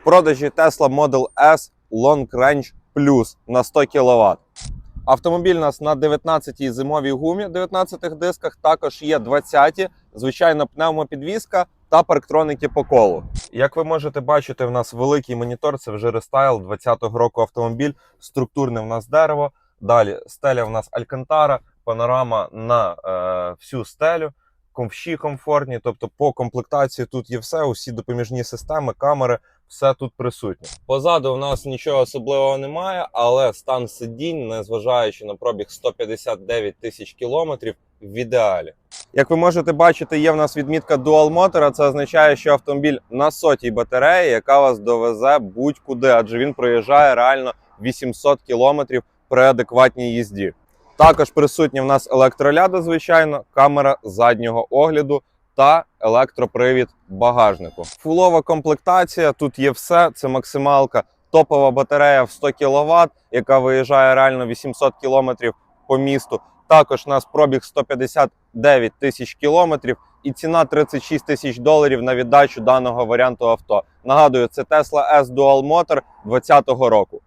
В продажі Tesla Model S Long Range Plus на 100 кВт. Автомобіль у нас на 19-й зимовій гумі, 19-х дисках, також є 20-ті, звичайно, пневмопідвізка та парктроники по колу. Як ви можете бачити, в нас великий монітор, це вже рестайл 20-го року автомобіль, структурне в нас дерево. Далі стеля в нас Алькантара, панорама на е, всю стелю, ковші комфортні, тобто по комплектації тут є все, усі допоміжні системи, камери, все тут присутнє. Позаду в нас нічого особливого немає, але стан сидінь, незважаючи на пробіг 159 тисяч кілометрів, в ідеалі. Як ви можете бачити, є в нас відмітка Dual Motor, Це означає, що автомобіль на сотій батареї, яка вас довезе будь-куди, адже він проїжджає реально 800 кілометрів при адекватній їзді. Також присутні в нас електроляда, звичайно, камера заднього огляду та електропривід багажнику. Фулова комплектація, тут є все. Це максималка, топова батарея в 100 кВт, яка виїжджає реально 800 км по місту. Також у нас пробіг 159 тисяч кілометрів і ціна 36 тисяч доларів на віддачу даного варіанту авто. Нагадую, це Tesla S Dual Motor 2020 року.